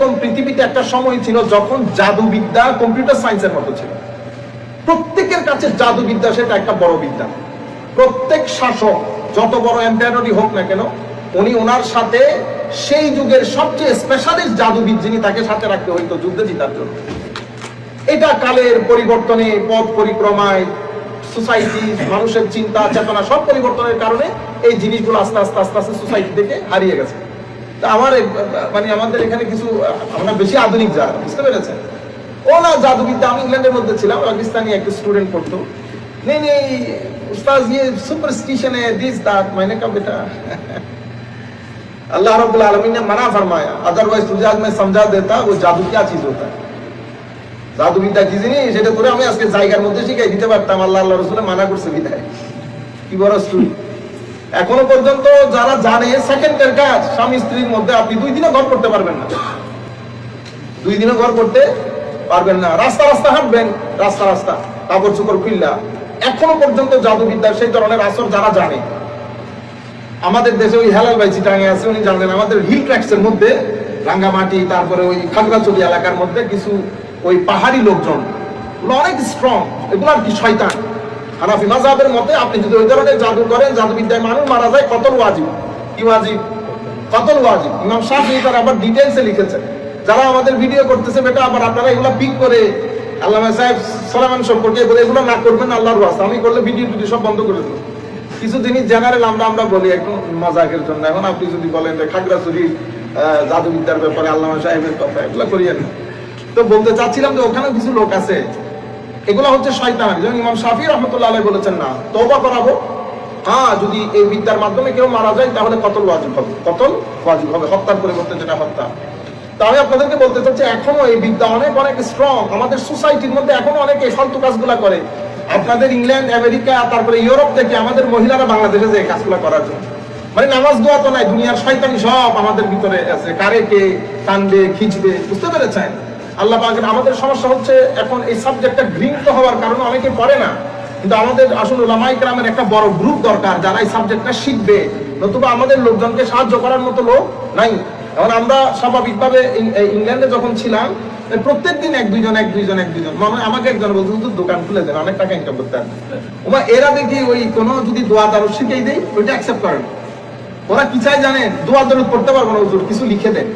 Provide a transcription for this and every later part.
এরকম পৃথিবীতে একটা সময় ছিল যখন জাদুবিদ্যা কম্পিউটার সায়েন্সের মতো ছিল। প্রত্যেকের কাছে জাদুবিদ্যা সেটা একটা বড় বিদ্যা। প্রত্যেক শাসক, যত বড় এম্পায়ারই হোক না কেন, উনি ওনার সাথে সেই যুগের সবচেয়ে স্পেশালিস্ট জাদুবিদ যিনি তাকে সাথে রাখতে হইতো যুদ্ধে জিতার জন্য। এটা কালের পরিবর্তনে, পথ পরিক্রমায় সোসাইটি মানুষের চিন্তা, চেতনা সব পরিবর্তনের কারণে এই জিনিসগুলো আস্তে আস্তে আস্তে আস্তে সোসাইটি থেকে হারিয়ে গেছে। আমার মানে আমাদের এখানে কিছু, আমরা বেশি আধুনিক যা বুঝতে পেরেছেন? ও না জাদুবিদ্যা, আমি ইংল্যান্ডের মধ্যে ছিলাম, পাকিস্তানি একটা স্টুডেন্ট পড়তো। নেই নেই উস্তাজ ইয়ে সুপারস্টিশন দিস দাঁত মাইনে কা বেটা জাদুবিদ্যা কি জিনিস? সেটা করে আমি আজকে জায়গার মধ্যে শিখাই দিতে পারতাম, আল্লাহ আল্লাহ রসুলে মানা করছে বিদায়। কি বড় স্টুডেন্ট এখনও পর্যন্ত যারা জানে সেকেন্ডের কাজ, স্বামী স্ত্রীর মধ্যে আপনি দুই দিনও ঘর করতে পারবেন না। দুই দিনও ঘর করতে পারবেন না। রাস্তা রাস্তা হাঁটবেন, রাস্তা রাস্তা, কাপড় চোপড় খুললা। এখনও পর্যন্ত জাদুবিদ্যার সেই ধরনের আসর যারা জানে, আমাদের দেশে ওই হেলাল ভাই চিটাঙে আছে, উনি জানেন আমাদের হিল ট্র্যাক্স এর মধ্যে, রাঙ্গামাটি, তারপরে ওই খাগড়াছড়ি এলাকার মধ্যে কিছু ওই পাহাড়ি লোকজন অনেক স্ট্রং এগুলো আর কি শয়তান। হানাফি মাজাবের মতে আপনি যদি ওই ধরনের জাদু করেন, জাদুবিদ্যায় মানুষ মারা যায়, কতল ওয়াজিব? কি ওয়াজিব? কতল ওয়াজিব? ইমাম শাফি তার আবার ডিটেলসে লিখেছেন। যারা আমাদের ভিডিও করতেছে, বেটা, আবার আপনারা এগুলো পিক করে আল্লাহ সাহেব সালামান সম্পর্কে বলে এগুলো না করবেন, আল্লাহর ওয়াস্তে। আমি করলে ভিডিও টিডিও সব বন্ধ করে দেবো। কিছু জিনিস জেনারেল আমরা আমরা বলি একটু মজাকের জন্য। এখন আপনি যদি বলেন যে খাগড়াছড়ি জাদুবিদ্যার ব্যাপারে আল্লামা সাহেবের কথা, এগুলো করিয়েন তো বলতে চাচ্ছিলাম যে ওখানেও কিছু লোক আছে এগুলো হচ্ছে শয়তান। যেমন ইমাম শাফি রহমতুল্লাহ আলাইহি বলেছেন না, তওবা করাবো। হ্যাঁ যদি এই বিদ্যার মাধ্যমে কেউ মারা যায়, তাহলে কতল ওয়াজিব হবে? কতল ওয়াজিব হবে? হত্যার পরিবর্তে যেটা হত্যা। তা আমি আপনাদেরকে বলতে চাচ্ছি, এখনও এই বিদ্যা অনেক অনেক স্ট্রং আমাদের সোসাইটির মধ্যে এখনও অনেক ফালতু কাজগুলা করে। আপনাদের ইংল্যান্ড, আমেরিকা, তারপরে ইউরোপ থেকে আমাদের মহিলারা বাংলাদেশে যে কাজগুলা করার জন্য। মানে নামাজ দোয়া তো নাই, দুনিয়ার শয়তানি সব আমাদের ভিতরে আছে। কারে কে টানবে, খিচবে, বুঝতে পেরেছেন? আল্লাহ পাকের আমাদের সমস্যা হচ্ছে এখন এই সাবজেক্টটা ঘৃণিত হওয়ার কারণে অনেকে পড়ে না। কিন্তু আমাদের আসলে ওলামাই গ্রামের একটা বড় গ্রুপ দরকার যারা এই সাবজেক্টটা শিখবে। নতুবা আমাদের লোকজনকে সাহায্য করার মতো লোক নাই। এখন আমরা স্বাভাবিকভাবে ইংল্যান্ডে যখন ছিলাম প্রত্যেক দিন এক দুইজন এক দুইজন এক দুইজন। মানে আমাকে একজন বলছে "হুজুর, দোকান খুলে দেন অনেক টাকা ইনকাম করতে ওমা এরা দেখি ওই কোনো যদি দোয়া দারু শিখেই দেয় ওইটা অ্যাকসেপ্ট করে না। ওরা কি চাই জানেন? দোয়া দরুদ করতে পারব না হুজুর কিছু লিখে দেন।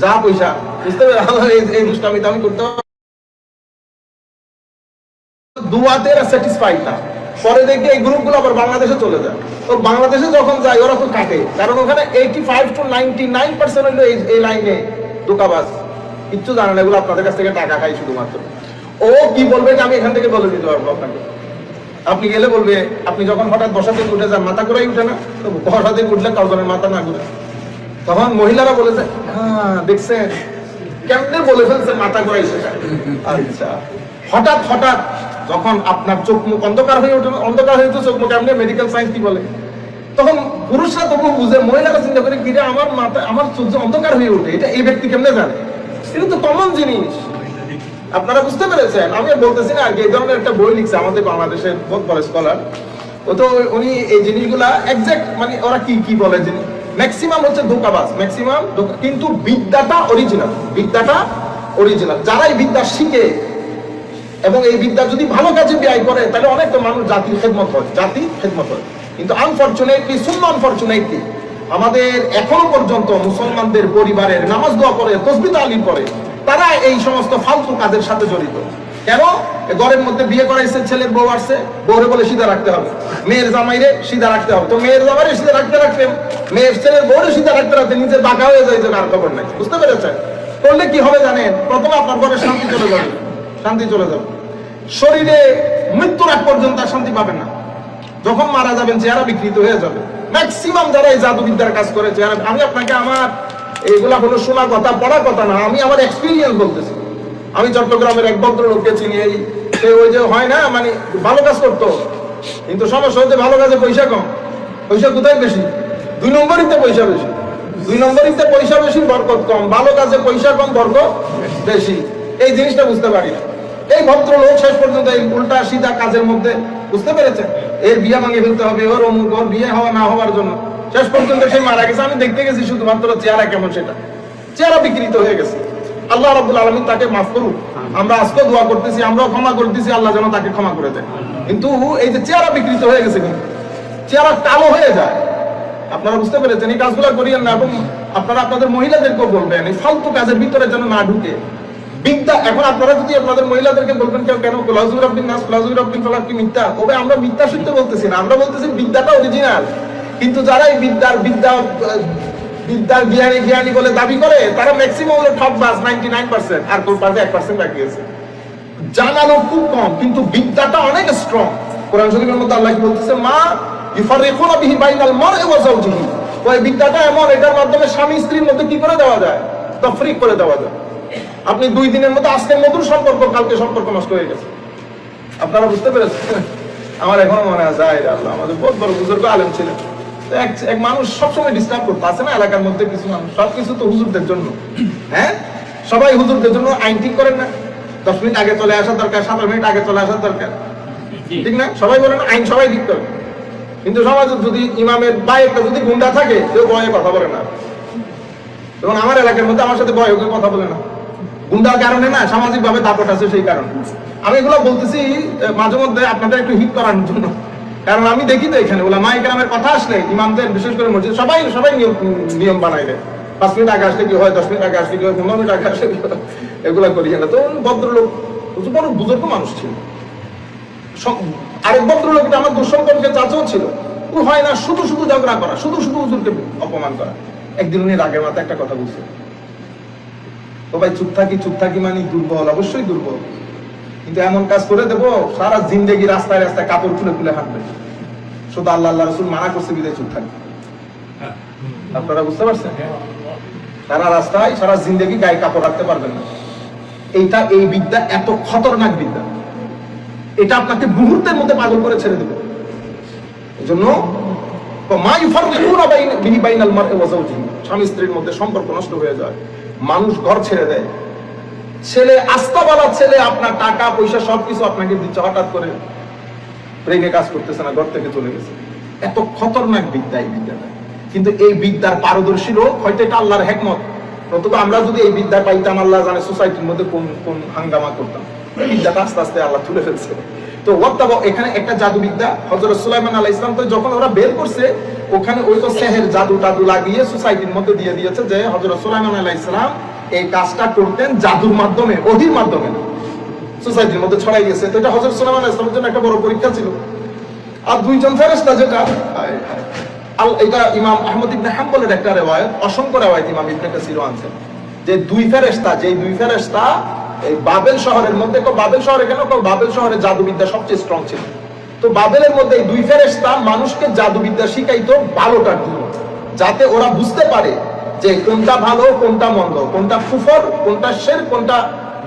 যা পয়সা। বুঝতে পারবেন আমার এই দুষ্টামি আমি করতে পরে দেখি এই গ্রুপগুলো আবার বাংলাদেশে চলে যায়। তো বাংলাদেশে যখন যায়, ওরা তো কাটে। কারণ ওখানে eighty five to ninety nine percent এই- লাইনে দোকাবাজ কিচ্ছু জানে না, এগুলো আপনাদের কাছ থেকে টাকা খাই শুধুমাত্র। ও কি বলবে যে আমি এখান থেকে বলে দিতে পারব আপনাকে। আপনি গেলে বলবে, আপনি যখন হঠাৎ বসা থেকে উঠে যান, মাথা করেই উঠে না? তো বসা থেকে উঠলে কাউজনের মাথা না ঘুরে তখন মহিলারা বলেছে হ্যাঁ দেখছেন, কেমনে বলে ফেলছে মাথা ঘুরাই আচ্ছা। হঠাৎ হঠাৎ যখন আপনার চোখ মুখ অন্ধকার হয়ে ওঠে অন্ধকার হয়ে তো চোখ মুখ এমনি মেডিকেল সায়েন্স কি বলে? তখন পুরুষরা তবু বুঝে, মহিলারা চিন্তা করে, কিরে, আমার মাথা, আমার চোখ অন্ধকার হয়ে ওঠে এটা এই ব্যক্তি কেমনে জানে? এটা তো কমন জিনিস। আপনারা বুঝতে পেরেছেন, আমি বলতেছি না কি, এই ধরনের একটা বই লিখছে আমাদের বাংলাদেশের বহুত বড় স্কলার ও তো উনি এই জিনিসগুলা এক্সাক্ট মানে ওরা কি কি বলে জিনিস? ম্যাক্সিমাম হচ্ছে ধোকাবাজ ম্যাক্সিমাম কিন্তু বিদ্যাটা অরিজিনাল বিদ্যাটা অরিজিনাল যারা এই বিদ্যা শিখে এবং এই বিদ্যা যদি ভালো কাজে ব্যয় করে, তাহলে অনেক মানুষ জাতির খেদমত হয়, জাতি খেদমত হয়। কিন্তু আনফর্চুনেটলি শূন্য আনফর্চুনেটলি আমাদের এখনও পর্যন্ত মুসলমানদের পরিবারের নামাজ দোয়া করে, তসবি তালিম করে তারা এই সমস্ত ফালতু কাজের সাথে জড়িত। কেন? ঘরের মধ্যে বিয়ে করাইছে, ছেলের বউ আসছে, বউরে বলে সিধা রাখতে হবে। মেয়ের জামাইরে সিধা রাখতে হবে। তো মেয়ের জামাইরে সিধা রাখতে রাখতে মেয়ের ছেলের বউরে সিধা রাখতে রাখতে নিজে বাঁকা হয়ে যায় কার খবর নাই। বুঝতে পেরেছেন? করলে কি হবে জানেন? প্রথমে আপনার ঘরে শান্তি চলে যাবে। শান্তি চলে যাবে। শরীরে মৃত্যুর আগ পর্যন্ত আর শান্তি পাবেন না। যখন মারা যাবেন, চেহারা বিকৃত হয়ে যাবে। ম্যাক্সিমাম যারা এই জাদুবিদ্যার কাজ করে, চেহারা আমি আপনাকে আমার এইগুলা হলো শোনা কথা পড়ার কথা না। আমি আমার এক্সপিরিয়েন্স বলতেছি। আমি চট্টগ্রামের এক ভদ্রলোককে চিনি, এই সে ওই যে হয় না মানে ভালো কাজ করতো। কিন্তু সমস্যা হচ্ছে ভালো কাজে পয়সা কম। পয়সা কোথায় বেশি? দুই নম্বরিতে পয়সা বেশি। দুই নম্বরিতে পয়সা বেশি, বরকত কম। ভালো কাজে পয়সা কম, বরকত বেশি। এই জিনিসটা বুঝতে পারি না। এই ভদ্রলোক শেষ পর্যন্ত এই উল্টা সিধা কাজের মধ্যে বুঝতে পেরেছেন এর বিয়ে ভাঙে ফেলতে হবে, ওর অমুক, ওর বিয়ে হওয়া না হওয়ার জন্য। শেষ পর্যন্ত সে মারা গেছে। আমি দেখতে গেছি শুধুমাত্র চেহারা কেমন সেটা। চেহারা বিকৃত হয়ে গেছে। আল্লাহ রাব্বুল আলামিন তাকে মাফ করুক। আমরা আজকে দোয়া করতেছি আমরাও ক্ষমা করতেছি আল্লাহ যেন তাকে ক্ষমা করে দেয়। কিন্তু এই যে চেহারা বিকৃত হয়ে গেছে কিন্তু চেহারা কালো হয়ে যায়। আপনারা বুঝতে পেরেছেন এই কাজগুলো করিয়েন না এবং আপনারা আপনাদের মহিলাদেরকেও বলবেন এই ফালতু কাজের ভিতরে যেন না ঢুকে। বিদ্যা এখন আপনারা যদি আপনাদের মহিলাদেরকে বলবেন কেউ কেন কুলাজুর আব্দিন নাস কুলাজুর আব্দিন ফলাক কি মিথ্যা? ওবে আমরা মিথ্যা সত্য বলতেছি না আমরা বলতেছি বিদ্যাটা অরিজিনাল কিন্তু যারা এই বিদ্যার বিদ্যা বিদ্যার জ্ঞানী জ্ঞানী বলে দাবি করে, তারা ম্যাক্সিমাম হলো ঠক বাস নাইনটি নাইন পার্সেন্ট আর তোর পাশে এক পার্সেন্ট বাকি আছে। জানানো খুব কম, কিন্তু বিদ্যাটা অনেক স্ট্রং কোরআন শরীফের মধ্যে আল্লাহ কি বলতেছে? মা ইফারিকুনা বিহি বাইনাল মারই ওয়া যাওজিহি। ওই বিদ্যাটা এমন, এটার মাধ্যমে স্বামী স্ত্রীর মধ্যে কি করে দেওয়া যায়? তফরিক করে দেওয়া যায়। আপনি দুই দিনের মধ্যে আজকের মধুর সম্পর্ক, কালকে সম্পর্ক নষ্ট হয়ে গেছে। আপনারা বুঝতে পেরেছেন? আমার এখনও মনে আছে আল্লাহ, আমাদের বহুত বড় বুজুর্গ আলেম ছিলেন। এক মানুষ সবসময় ডিস্টার্ব করতে। আছে না এলাকার মধ্যে কিছু মানুষ? সবকিছু তো হুজুরদের জন্য। হ্যাঁ? সবাই হুজুরদের জন্য আইন ঠিক করেন না। দশ মিনিট আগে চলে আসা দরকার মিনিট আগে চলে আসা দরকার। ঠিক না? সবাই বলেন আইন সবাই ঠিক করে। কিন্তু সমাজে যদি ইমামের বাইকটা যদি গুন্ডা থাকে কেউ বয়ে কথা বলে না। এবং আমার এলাকার মধ্যে আমার সাথে বয় কেউ কথা বলে না। গুন্ডার কারণে না সামাজিক ভাবে দাপট আছে সেই কারণে। আমি এগুলো বলতেছি মাঝে মধ্যে আপনাদের একটু হিট করার জন্য। কারণ আমি দেখি তো এখানে ওলা মাই গ্রামের কথা আসলে, ইমামদের বিশেষ করে মসজিদ, সবাই সবাই নিয়ম নিয়ম বানাই দেয়। পাঁচ মিনিট আগে আসলে কি হয়, দশ মিনিট আগে আসলে কি হয়, পনেরো মিনিট আগে আসলে কি হয়, এগুলা করি না। তো ভদ্রলোক বড় বুজুর্গ মানুষ ছিল। আরেক ভদ্রলোকটা আমার দুঃসম্পর্কে চাচাও ছিল। ও হয় না শুধু শুধু ঝগড়া করা, শুধু শুধু হুজুরকে অপমান করা। একদিন উনি রাগের মাথায় একটা কথা বলছে। ও ভাই চুপ থাকি চুপ থাকি মানে দুর্বল, অবশ্যই দুর্বল। কিন্তু এমন কাজ করে দেবো, সারা জিন্দেগি রাস্তায় রাস্তায় কাপড় খুলে খুলে হাঁটবে। শুধু আল্লাহ আল্লাহ রসুল মানা করছে বিদায় চুপ থাকি। আপনারা বুঝতে পারছেন? সারা রাস্তায়, সারা জিন্দেগি গায়ে কাপড় রাখতে পারবেন না। এইটা, এই বিদ্যা এত খতরনাক বিদ্যা। এটা আপনাকে মুহূর্তের মধ্যে পাগল করে ছেড়ে দেবে। এই জন্য স্বামী স্ত্রীর মধ্যে সম্পর্ক নষ্ট হয়ে যায়। মানুষ ঘর ছেড়ে দেয়। ছেলে, আস্তাবালা ছেলে, আপনার টাকা, পয়সা, সবকিছু আপনাকে দিচ্ছে, হঠাৎ করে ব্রেনে কাজ করতেছে না, ঘর থেকে চলে গেছে। এত খতরনাক বিদ্যা এই বিদ্যাটা। কিন্তু এই বিদ্যার পারদর্শী লোক হয়তো এটা আল্লাহর হেকমত। নতুবা আমরা যদি এই বিদ্যা পাইতাম, আল্লাহ জানে সোসাইটির মধ্যে কোন কোন হাঙ্গামা করতাম। বিদ্যাটা আস্তে আস্তে আল্লাহ তুলে ফেলছে। তো ওয়াত্তাবা, এখানে একটা জাদু বিদ্যা। হযরত সুলাইমান আলাইহিস সালাম তো যখন ওরা বের করছে, ওখানে ওই তো জাদু টাদু লাগিয়ে সোসাইটির মধ্যে দিয়ে দিয়েছে যে হযরত সুলাইমান আলাইহিস সালাম এই কাজটা করতেন জাদুর মাধ্যমে ওহির মাধ্যমে। সোসাইটির মধ্যে ছড়াই গেছে তো এটা হযরত সুলাইমান আলাইহিস সালামের জন্য একটা বড় পরীক্ষা ছিল। আর দুইজন ফেরেশতা যেটা এটা ইমাম আহমদ ইবনে হাম্বলের একটা রেওয়ায়ত, অসংখ্য রেওয়ায়ত ইমাম ইবনে আনছেন। যে দুই ফেরেশতা যে দুই ফেরেশতা, এই বাবেল শহরের মধ্যে বাবেল শহরে কেন বাবেল শহরে জাদুবিদ্যা সবচেয়ে স্ট্রং ছিল। তো বাবেলের মধ্যে এই দুই ফেরেশতা মানুষকে জাদুবিদ্যা শিখাইতো ভালোটার জন্য। যাতে ওরা বুঝতে পারে যে কোনটা ভালো, কোনটা মন্দ, কোনটা কুফর, কোনটা শের, কোনটা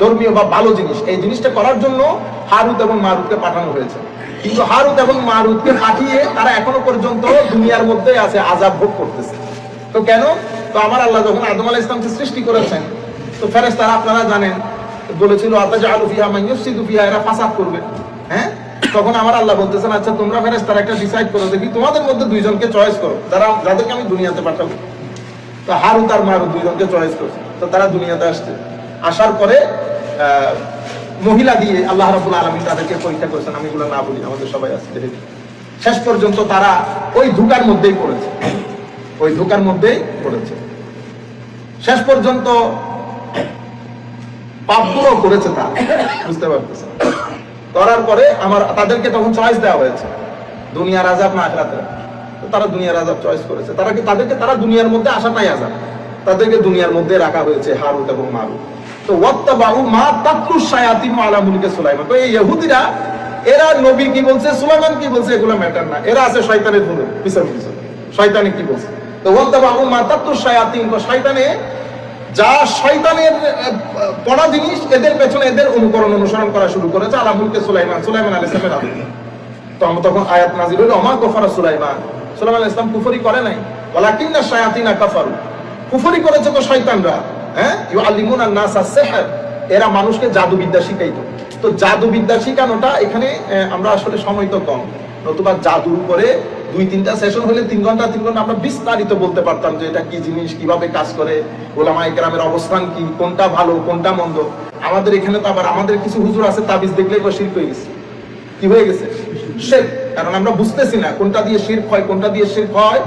ধর্মীয় বা ভালো জিনিস। এই জিনিসটা করার জন্য হারুত এবং মারুতকে পাঠানো হয়েছে। কিন্তু হারুত এবং মারুতকে পাঠিয়ে তারা এখনও পর্যন্ত দুনিয়ার মধ্যে আছে, আজাব ভোগ করতেছে। তো কেন? তো আমার আল্লাহ যখন আদম আলাহ ইসলামকে সৃষ্টি করেছেন, তো ফেরেস তারা আপনারা জানেন, বলেছিল আতাজ আলু ফিহা মাইয়ুসিদু ফিহা এরা ফাসাদ করবে। হ্যাঁ? তখন আমার আল্লাহ বলতেছেন আচ্ছা তোমরা ফেরেস তারা একটা ডিসাইড করো, দেখি তোমাদের মধ্যে দুইজনকে চয়েস করো। যারা, যাদেরকে আমি দুনিয়াতে পাঠাবো। তো হারুত আর মারুত দুইজনকে চয়েস করছে। তো তারা দুনিয়াতে আসছে। আসার পরে মহিলা দিয়ে আল্লাহ রাবুল আলমী তাদেরকে পরীক্ষা করেছেন। আমি এগুলো না বলি, আমাদের সবাই দেখি শেষ পর্যন্ত তারা ওই ধোকার মধ্যেই পড়েছে। ওই ধোকার মধ্যেই পড়েছে। শেষ পর্যন্ত পাপগুলো করেছে তা বুঝতে পারতেছে করার পরে আমার, তাদেরকে তখন চয়েস দেওয়া হয়েছে। দুনিয়ার আজাব না আখরাতের। তারা দুনিয়ার আজাব চয়েস করেছে। তারা কি তাদেরকে তারা দুনিয়ার মধ্যে আসাটাই আজাব তাদেরকে দুনিয়ার মধ্যে রাখা হয়েছে হারুত এবং মারুত তো ওয়াত্তাবাউ মা তাতলু শায়াতিন আলা সুলাইমান। তো এই ইহুদিরা, এরা নবী কি বলছে, সুলাইমান কি বলছে, এগুলো ম্যাটার না। এরা আছে শয়তানের ধরে পিছন পিছন। শয়তানে কি বলছে? তো মা তাতলু শায়াতিন যা শয়তানের পড়া জিনিস, এদের পেছনে এদের অনুকরণ অনুসরণ করা শুরু করেছে আলা সুলাইমান সুলাইমান আলাইহিস তো তখন আয়াত নাজিল হইল অমা কফারা সুলাইমান? ইসলাম কুফরি করে নাই। শায়াতিনা কাফারু। কুফরি করেছে তো শয়তানরা। হ্যাঁ? ইউআল্লিমুনা নাসা সিহর। এরা মানুষকে জাদুবিদ্যা তো জাদুবিদ্যা শিখানোটা এখানে আমরা আসলে সময় তো কম। নতুবা দুই তিনটা সেশন হলে তিন ঘণ্টা তিন ঘণ্টা আমরা বিস্তারিত বলতে পারতাম যে এটা কি জিনিস, কীভাবে কাজ করে ওলামাই গ্রামের অবস্থান কি, কোনটা ভালো, কোনটা মন্দ। আমাদের এখানে তো আবার আমাদের কিছু হুজুর আছে, তাবিজ দেখলে শিল্প হয়ে গেছে। কি হয়ে গেছে? শেখ কারণ আমরা বুঝতেছি না কোনটা দিয়ে শির্ক হয়, কোনটা দিয়ে শির্ক হয়।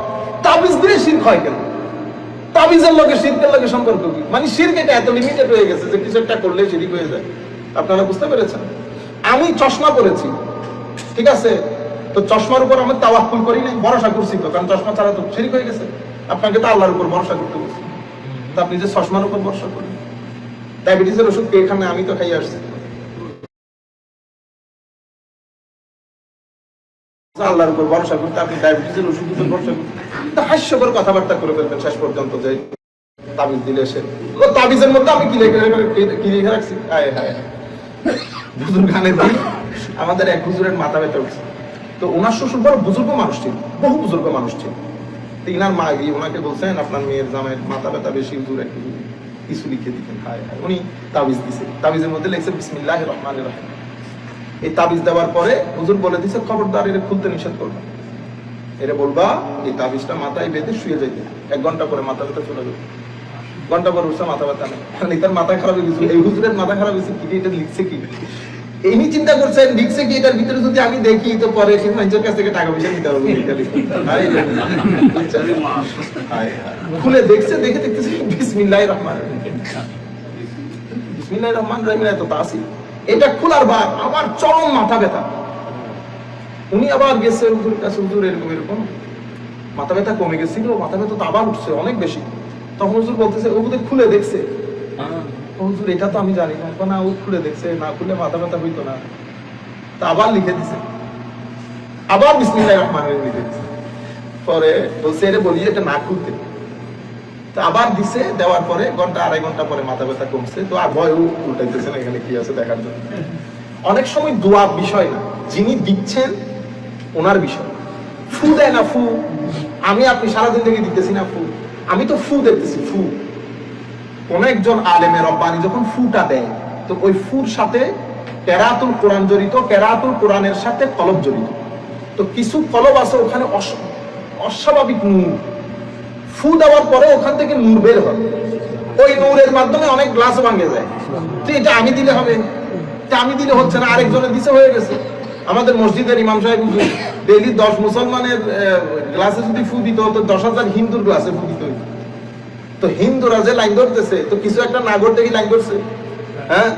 তাবিজ দিয়ে শির্ক হয় কেন? তাবিজের লোকে শিরকের লোকে সম্পর্ক কি? মানে শির্ক এটা এত লিমিটেড হয়ে গেছে যে কিছু একটা করলে শিরিক হয়ে যায়। আপনারা বুঝতে পেরেছেন? আমি চশমা পরেছি, ঠিক আছে? তো চশমার উপর আমি তাওয়াক্কুল করি নাই, ভরসা করছি তো, কারণ চশমা ছাড়া তো শিরিক হয়ে গেছে। আপনাকে তো আল্লাহর উপর ভরসা করতে বলছি। তো আপনি যে চশমার উপর ভরসা করেন। ডায়াবেটিসের ওষুধ কে এখানে? আমি তো খাই আসছি। আল্লাহর উপর ভরসা করতে আপনি ডায়াবেটিসের ওষুধ উপর ভরসা করতে হাস্যকর কথাবার্তা করে ফেলবেন শেষ পর্যন্ত যে তাবিজ দিলে তাবিজের মধ্যে আমি রাখছি? হায় দিই আমাদের এক হুজুরের মাথা ব্যথা উঠছে। তো ওনার শ্বশুর বড় বুজুর্গ মানুষ ছিল, বহু বুজুর্গ মানুষ ছিল। তো ইনার মা গিয়ে ওনাকে বলছেন, আপনার মেয়ের জামাইয়ের মাথা ব্যথা বেশি, হুজুর একটু কিছু লিখে দিতেন। হায় হায়। উনি তাবিজ দিছে। তাবিজের মধ্যে লিখছে বিসমিল্লাহ রহমান রহিম। এই তাবিজ দেওয়ার পরে হুজুর বলে দিছে, খবরদার, এটা খুলতে নিষেধ করবে। এটা বলবা, এই তাবিজটা মাথায় বেঁধে শুয়ে যাইতে এক ঘণ্টা পরে মাথা ব্যথা চলে যাবে। ঘণ্টা পর উঠছে, মাথা ব্যথা নেই। এটার মাথা খারাপ হয়ে গেছিল এই হুজুরের মাথা খারাপ হয়েছে কি? এটা লিখছে কি? এমনি চিন্তা করছেন, লিখছে কি? এটার ভিতরে যদি আমি দেখি, তো পরে সে কাছ থেকে টাকা পয়সা নিতে হবে। খুলে দেখছে, দেখে দেখতেছে বিসমিল্লাহ রহমান বিসমিল্লাহ রহমান রহিম এত তাসি এটা খোলার বার আমার চরম মাথা ব্যথা। উনি আবার গেছে হুজুর কাছে হুজুর এরকম এরকম। মাথা ব্যথা কমে গেছিল মাথা ব্যথা তো আবার উঠছে অনেক বেশি। তখন হুজুর বলতেছে ও বোধহয় খুলে দেখছে। ও হুজুর এটা তো আমি জানি না ও খুলে দেখছে না খুলে মাথা ব্যথা হইতো না। তা আবার লিখে দিছে। আবার বিসমিল্লাহ রহমান রহিম লিখে দিছে। পরে বলছে এটা বলি এটা না খুলতে। তো আবার দিছে, দেওয়ার পরে ঘণ্টা, আড়াই ঘণ্টা পরে মাথা ব্যথা কমছে। তো আর ভয় উল্টাইতেছে না এখানে কি আছে দেখার জন্য। অনেক সময় দোয়া বিষয় না, যিনি দিচ্ছেন ওনার বিষয়। ফু দেয় না, ফু। আমি আপনি সারাদিন থেকে দিতেছি না, ফু। আমি তো ফু দেখতেছি ফু। কোন একজন আলেমের রব্বানি যখন ফুটা দেয়, তো ওই ফুর সাথে কেরাতুল কোরআন জড়িত, কেরাতুল কোরআনের সাথে কলব জড়িত। তো কিছু কলব আছে ওখানে অস- অস্বাভাবিক নূর। ফু দেওয়ার পরে ওখান থেকে নূর বের হয়। ওই নূরের মাধ্যমে অনেক গ্লাস ভাঙে যায়। এটা আমি দিলে হবে। আমি দিলে হচ্ছে না আরেকজনে দিছে হয়ে গেছে। আমাদের মসজিদের ইমাম সাহেব ডেইলি দশ মুসলমানের গ্লাসে যদি ফু দিত তো দশ হাজার হিন্দুর গ্লাসে ফু দিতে তো হিন্দুরা যে লাইন ধরতেছে, তো কিছু একটা নাগর থেকে লাইন ধরছে। হ্যাঁ?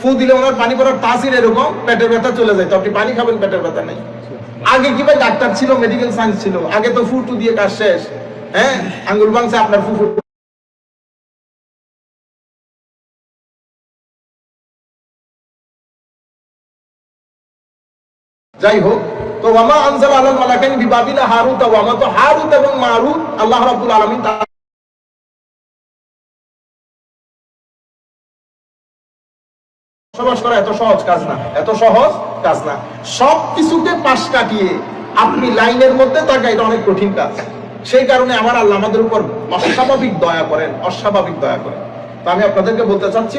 ফু দিলে ওনার পানি পড়ার তাসির এরকম, পেটের ব্যথা চলে যায়। তো আপনি পানি খাবেন, পেটের ব্যথা নেই। আগে কি ভাই ডাক্তার ছিল মেডিকেল সায়েন্স ছিল? আগে তো ফু টু দিয়ে কাজ শেষ। হ্যাঁ? আঙ্গুল আপনার ফু ফু যাই হোক, তো ওয়ামা হারুত তো এবং মারুত, আল্লাহ আলামিন বসবাস করা এত সহজ কাজ না, এত সহজ কাজ না। সব পাশ কাটিয়ে আপনি লাইনের মধ্যে থাকা, এটা অনেক কঠিন কাজ। সেই কারণে আমার আল্লাহ আমাদের উপর অস্বাভাবিক দয়া করেন, অস্বাভাবিক দয়া করেন। তো আমি আপনাদেরকে বলতে চাচ্ছি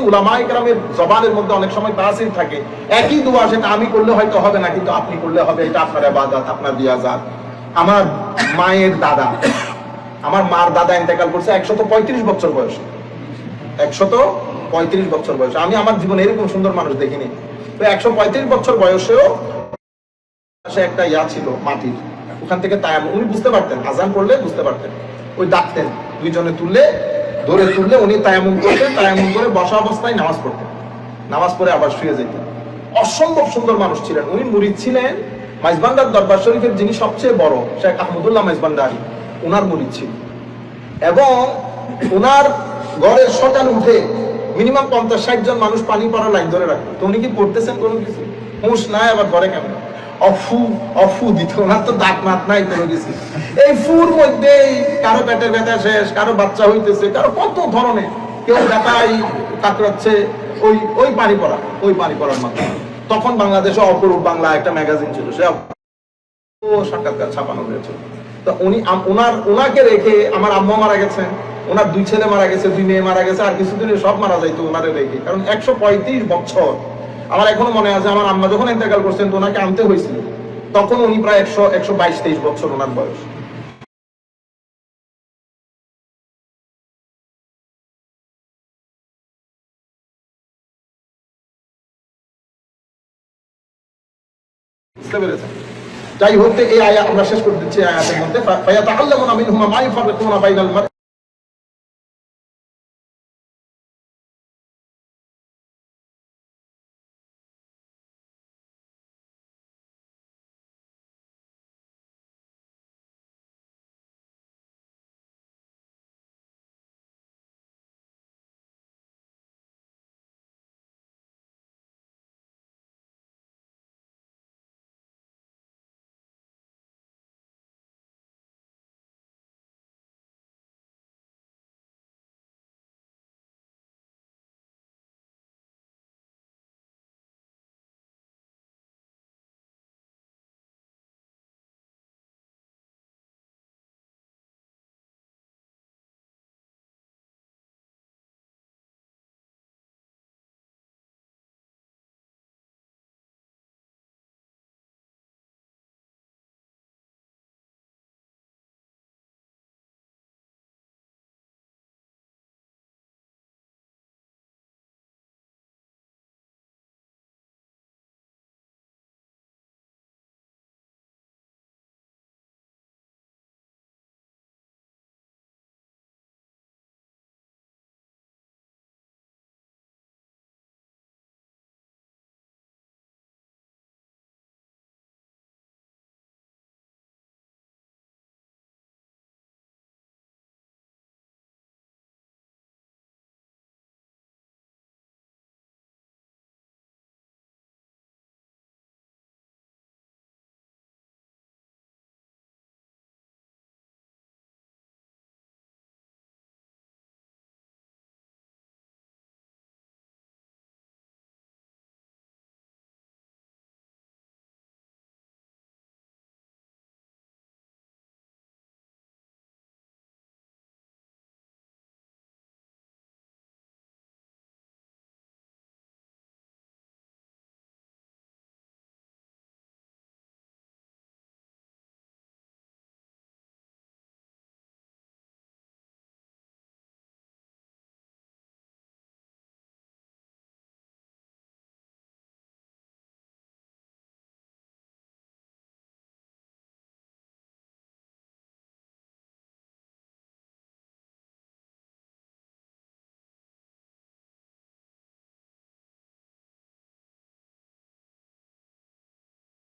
জবানের মধ্যে অনেক সময় তাসির থাকে। একই দোয়া সেটা আমি করলে হয়তো হবে না, কিন্তু আপনি করলে হবে, এটা আপনার আবাদাত আপনার আমার মায়ের দাদা, আমার মার দাদা ইন্তেকাল করছে একশত পঁয়ত্রিশ বছর বয়সে। একশত পঁয়ত্রিশ বছর বয়সে। আমি আমার জীবনে এরকম সুন্দর মানুষ দেখিনি। তো একশো পঁয়ত্রিশ বছর বয়সেও একটা ইয়া ছিল মাটির। ওখান থেকে তায়াম উনি বুঝতে পারতেন, আজান করলে বুঝতে পারতেন। ওই ডাকতেন, দুইজনে তুললে ধরে তুললে উনি তায়ামুম করতেন তায়ামুম করে বসা অবস্থায় নামাজ পড়তেন। নামাজ পড়ে আবার শুয়ে যেতেন। অসম্ভব সুন্দর মানুষ ছিলেন। উনি মুরিদ ছিলেন মাইজবান্ডার দরবার শরীফের যিনি সবচেয়ে বড়, শেখ আহমদুল্লাহ মাইজবান্ডারি ওনার মুরিদ ছিল এবং ওনার ঘরের সকাল উঠে মিনিমাম পঞ্চাশ ষাট জন মানুষ পানি পড়ার লাইন ধরে রাখতো। তো উনি কি পড়তেছেন কোনো কিছু? হুঁশ নাই আবার ঘরে কেমন অফু অফু দিত। ওনার তো দাঁত মাত নাই কোনো কিছু এই ফুর মধ্যে কারও পেটের ব্যথা শেষ, কারও বাচ্চা হইতেছে, কারও কত ধরনের। কেউ ব্যথাই কাতরাচ্ছে, ওই ওই পানি পড়া, ওই পানি পড়ার মাধ্যমে। তখন বাংলাদেশে অপরূপ বাংলা একটা ম্যাগাজিন ছিল, সে সাক্ষাৎকার ছাপানো হয়েছে তা উনি ওনার ওনাকে রেখে আমার আম্মা মারা গেছেন ওনার দুই ছেলে মারা গেছে, দুই মেয়ে মারা গেছে, আর কিছুদিনে সব মারা যাইতো ওনারে রেখে। কারণ একশো পঁয়ত্রিশ বছর আমার এখনও মনে আছে, আমার আম্মা যখন ইন্তেকাল করছেন তো ওনাকে আনতে হয়েছিল। তখন উনি প্রায় একশো একশো বাইশ, তেইশ বছর ওনার বয়স। যাই হোক, এই আয়া আমরা শেষ করে দিচ্ছি আয়াতের মধ্যে।